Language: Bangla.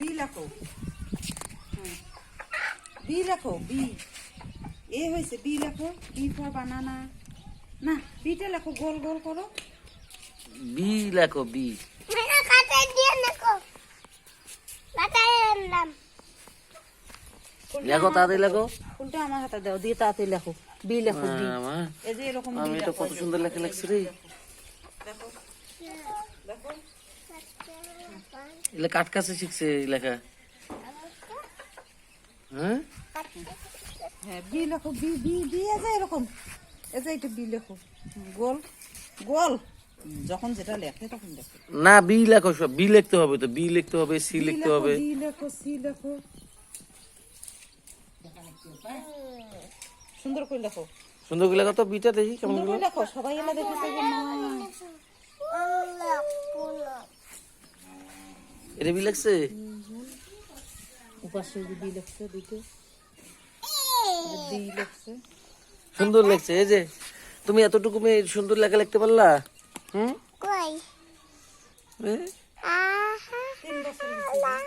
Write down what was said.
বি লেখো। হ্যাঁ। বি লেখো বি। এ হয়েছে বি লেখো বি ফর বানানা না বিটা লেখো গোল গোল করো। বি লেখো বি। আনলাম। লেখো তাড়াতাড়ি লেখো। উল্টা আমার হাতে দাও দিয়ে তাড়াতাড়ি লেখো। বি লেখো বি। এই যে এরকম আমি লেখো। কত সুন্দর লেখা লাগছে রে। দেখো। দেখো। কাছে শিখছে এই লেখা। হ্যাঁ? হ্যাঁ বি লেখো বি বি বি এই এরকম। এই যে এটা বি লেখো। গোল গোল। যখন যেটা লেখে তখন লেখো না বি লেখো সব। বি লিখতে হবে তো। বি লিখতে হবে সি লিখতে হবে। বি লেখো সি লেখো। সুন্দর করে লেখো। সুন্দর করে লেখো তো বিটা দেখি কেমন লেখো। সবাই এলা দেখেছে মা। এটা বিল লাগছে সুন্দর লাগছে এই যে তুমি এতটুকু মেয়ে সুন্দর লেখা লিখতে পারলা? হুম? কই?